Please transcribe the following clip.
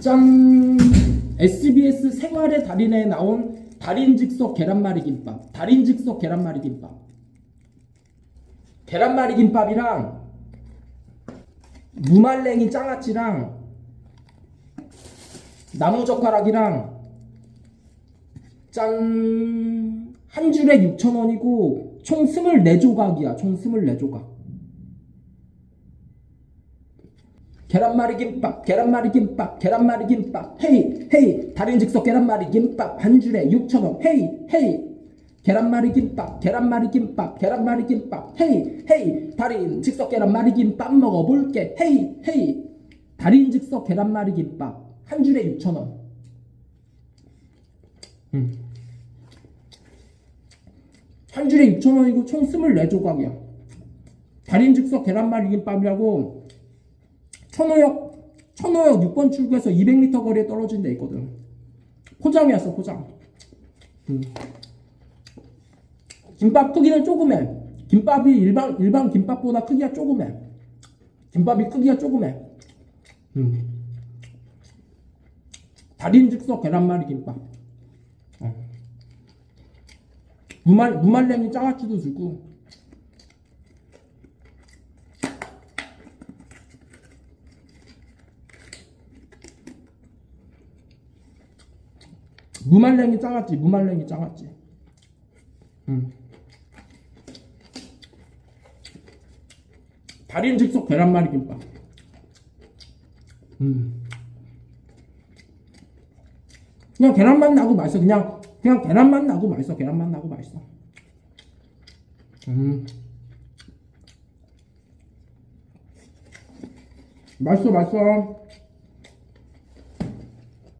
짠! SBS 생활의 달인에 나온 달인 즉석 계란말이 김밥. 달인 즉석 계란말이 김밥. 계란말이 김밥이랑 무말랭이 장아찌랑 나무젓가락이랑 짠! 한 줄에 6,000원이고 총 24조각이야. 총 24조각. 계란말이 김밥, 계란말이 김밥, 계란말이 김밥, 헤이, 헤이, 달인 즉석 계란말이 김밥. 한 줄에 6,000원, 헤이, 헤이, 계란말이 김밥, 계란말이 김밥, 계란말이 김밥, 헤이, 헤이, 달인 즉석 계란말이 김밥 먹어볼게, 헤이, 헤이, 달인 즉석 계란말이 김밥. 한 줄에 6,000원. 음. 한 줄에 6,000원이고 총 24조각이야. 달인 즉석 계란말이 김밥이라고 천호역 천호역 6번 출구에서 200m 거리에 떨어진 데 있거든. 포장이었어 포장. 음. 김밥 크기는 조그매. 김밥이 일반 일반 김밥보다 크기가 조그매. 김밥이 크기가 조그매. 음. 달인 즉석 계란말이 김밥. 어. 무말 무말랭이 장아찌도 주고. 무말랭이 장아찌, 무말랭이 장아찌. 음. 달인 즉석 계란말이 김밥. 음. 그냥 계란맛 나고 맛있어. 그냥 그냥 계란맛 나고 맛있어. 계란맛 나고 맛있어. 음. 맛있어, 맛있어.